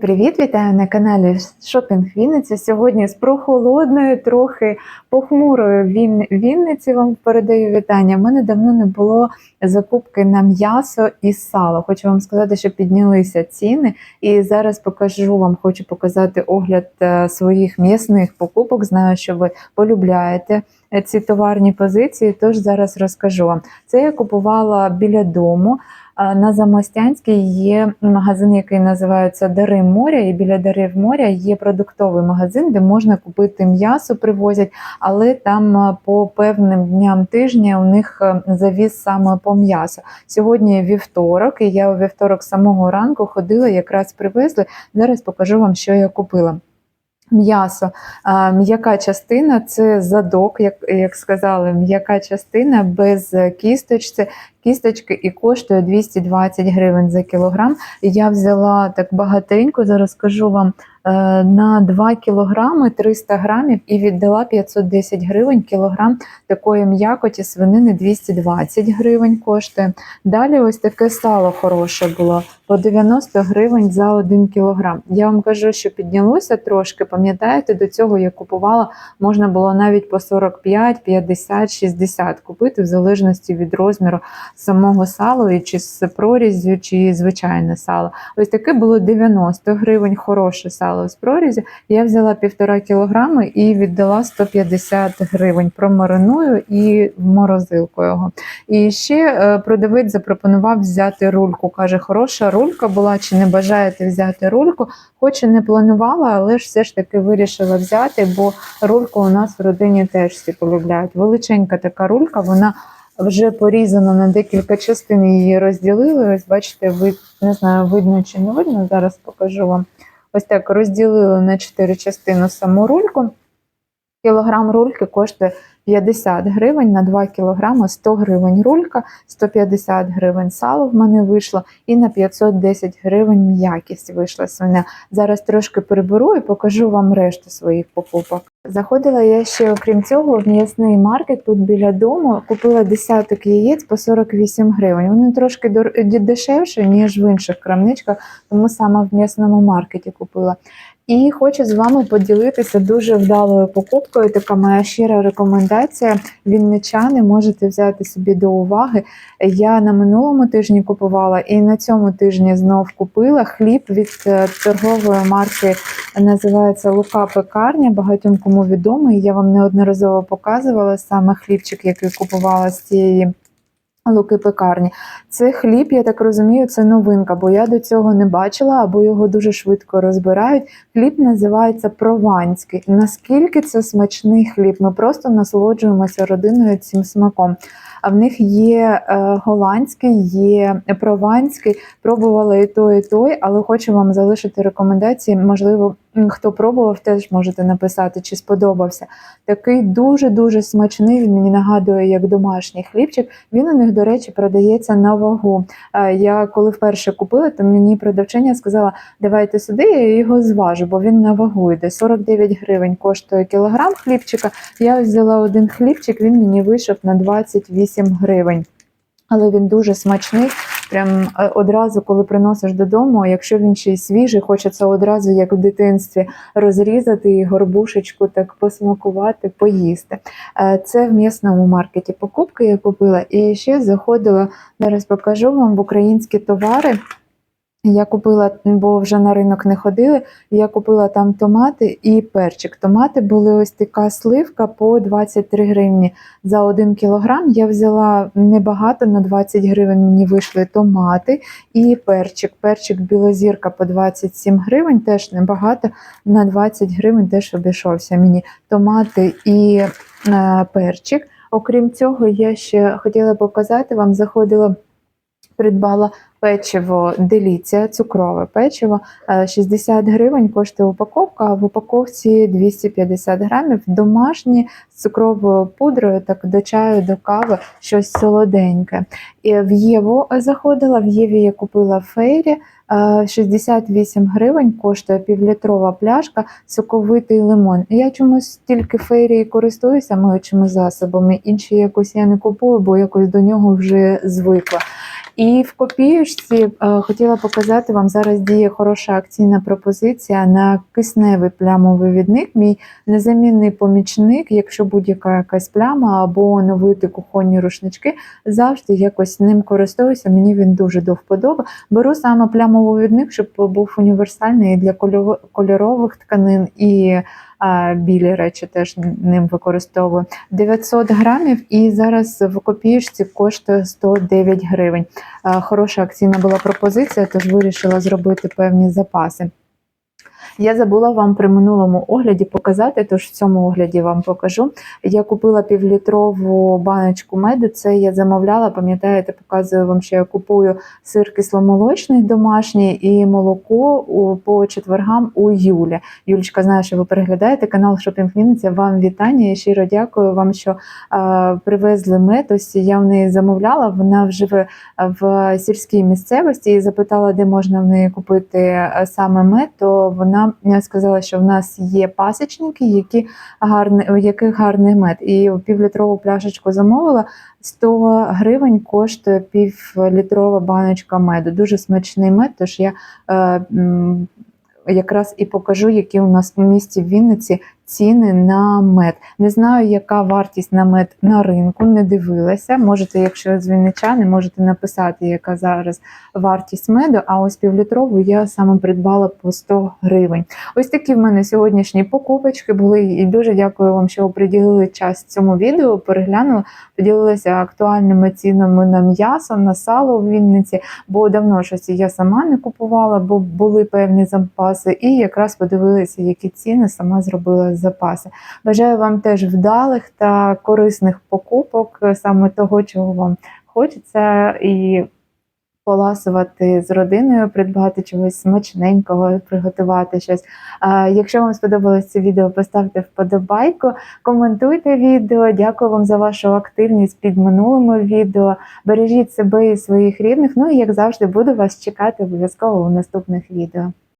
Привіт, вітаю на каналі Шопінг Вінниця. Сьогодні з прохолодною, трохи похмурою Він... Вінниці вам передаю вітання. У мене давно не було закупки на м'ясо і сало. Хочу вам сказати, що піднялися ціни, і зараз покажу вам, хочу показати огляд е, своїх м'ясних покупок. Знаю, що ви полюбляєте е, ці товарні позиції, тож зараз розкажу вам. Це я купувала біля дому. На Замостянській є магазин, який називається Дари моря, і біля Дарив моря є продуктовий магазин, де можна купити м'ясо, привозять, але там по певним дням тижня у них завіз саме по м'ясу. Сьогодні вівторок, і я у вівторок самого ранку ходила, якраз привезли. Зараз покажу вам, що я купила. М'ясо, м'яка частина це задок, як, як сказали, м'яка частина без кісточці, кісточки і коштує 220 гривень за кілограм. Я взяла так багатенько, зараз скажу вам, е, на 2 кілограми 300 грамів і віддала 510 гривень кілограм такої м'якоті свинини 220 гривень коштує. Далі ось таке сало хороше було по 90 гривень за 1 кілограм. Я вам кажу, що піднялося трошки. Пам'ятаєте, до цього я купувала, можна було навіть по 45, 50, 60 купити, в залежності від розміру самого сала, і чи з проріззю, чи звичайне сало. Ось таке було 90 гривень, хороше сало з проріззю. Я взяла півтора кілограми і віддала 150 гривень. Промариную і в морозилку його. І ще е, продавець запропонував взяти рульку. Каже, хороша рулька була, чи не бажаєте взяти рульку? Хоч і не планувала, але ж все ж таки вирішила взяти, бо рульку у нас в родині теж всі полюбляють. Величенька така рулька, вона вже порізано на декілька частин, її розділили. Ось бачите, ви не знаю, видно чи не видно. Зараз покажу вам. Ось так розділили на чотири частини саму рульку. Кілограм рульки коштує 50 гривень на 2 кілограми, 100 гривень рулька, 150 гривень сало в мене вийшло, і на 510 гривень м'якість вийшла свиня. Зараз трошки приберу і покажу вам решту своїх покупок. Заходила я ще, окрім цього, в м'ясний маркет тут біля дому. Купила десяток яєць по 48 гривень. Вони трошки дешевші, ніж в інших крамничках, тому саме в м'ясному маркеті купила. І хочу з вами поділитися дуже вдалою покупкою. Така моя щира рекомендація. Вінничани можете взяти собі до уваги. Я на минулому тижні купувала і на цьому тижні знов купила хліб від е, торгової марки. Називається Лука Пекарня. Багатьом кому відомий. Я вам неодноразово показувала саме хлібчик, який купувала з цієї. Луки пекарні. Це хліб, я так розумію, це новинка, бо я до цього не бачила, або його дуже швидко розбирають. Хліб називається прованський. Наскільки це смачний хліб? Ми просто насолоджуємося родиною цим смаком. А в них є е, голландський, є прованський. Пробувала і той, і той, але хочу вам залишити рекомендації. Можливо, хто пробував, теж можете написати, чи сподобався. Такий дуже-дуже смачний. Він мені нагадує як домашній хлібчик. Він у них, до речі, продається на вагу. Е, Я коли вперше купила, то мені продавчиня сказала, давайте сюди, я його зважу, бо він на вагу йде. 49 гривень коштує кілограм хлібчика. Я взяла один хлібчик, він мені вийшов на 28 гривень. Але він дуже смачний. Прям е, одразу, коли приносиш додому, якщо він ще й свіжий, хочеться одразу, як в дитинстві, розрізати і горбушечку, так посмакувати, поїсти. Е, Це в м'ясному маркеті покупки я купила. І ще заходила, зараз покажу вам в українські товари. Я купила, бо вже на ринок не ходили. Я купила там томати і перчик. Томати були ось така сливка по 23 гривні за 1 кілограм. Я взяла небагато, на 20 гривень мені вийшли томати і перчик. Перчик білозірка по 27 гривень, теж небагато, на 20 гривень теж обійшовся мені томати і е, перчик. Окрім цього, я ще хотіла показати вам, заходила, придбала печиво Деліція, цукрове печиво. е, 60 гривень коштує упаковка, а в упаковці 250 грамів. Домашні з цукровою пудрою, так до чаю, до кави, щось солоденьке. І в Єву заходила, в Єві я купила фейрі. е, 68 гривень коштує півлітрова пляшка, соковитий лимон. Я чомусь тільки фейрі користуюся моючими засобами, інші якось я не купую, бо якось до нього вже звикла. І в копіючці е, хотіла показати вам зараз діє хороша акційна пропозиція на кисневий плямовий відник. Мій незамінний помічник, якщо будь-яка якась пляма або новити кухонні рушнички, завжди якось ним користуюся. Мені він дуже до вподоби. Беру саме плямовий відник, щоб був універсальний і для кольорових тканин і білі речі теж ним використовую. 900 грамів і зараз в копієчці коштує 109 гривень. Хороша акційна була пропозиція, тож вирішила зробити певні запаси. Я забула вам при минулому огляді показати, тож в цьому огляді вам покажу. Я купила півлітрову баночку меду. Це я замовляла, пам'ятаєте, показую вам, що я купую сир кисломолочний домашній і молоко по четвергам у Юлі. Юлічка знає, що ви переглядаєте канал Шопінг Вінниця. Вам вітання і щиро дякую вам, що е, привезли мед. Ось я в неї замовляла. Вона живе в сільській місцевості і запитала, де можна в неї купити е, саме мед. То вона е, сказала, що в нас є пасічники, які гарний, у яких гарний мед. І півлітрову пляшечку замовила. 100 гривень коштує півлітрова баночка меду. Дуже смачний мед, тож я е, якраз і покажу, які у нас в місті Вінниці ціни на мед. Не знаю, яка вартість на мед на ринку, не дивилася. Можете, якщо з вінничани, можете написати, яка зараз вартість меду. А ось півлітрову я саме придбала по 100 гривень. Ось такі в мене сьогоднішні покупочки були. І дуже дякую вам, що ви приділили час цьому відео. Переглянули, поділилися актуальними цінами на м'ясо, на сало в Вінниці, бо давно щось я сама не купувала, бо були певні запаси. І якраз подивилися, які ціни сама зробила запаси. Бажаю вам теж вдалих та корисних покупок, саме того, чого вам хочеться, і поласувати з родиною, придбати чогось смачненького, приготувати щось. Якщо вам сподобалось це відео, поставте вподобайку, коментуйте відео. Дякую вам за вашу активність під минулими відео. Бережіть себе і своїх рідних. Ну і як завжди, буду вас чекати обов'язково у наступних відео.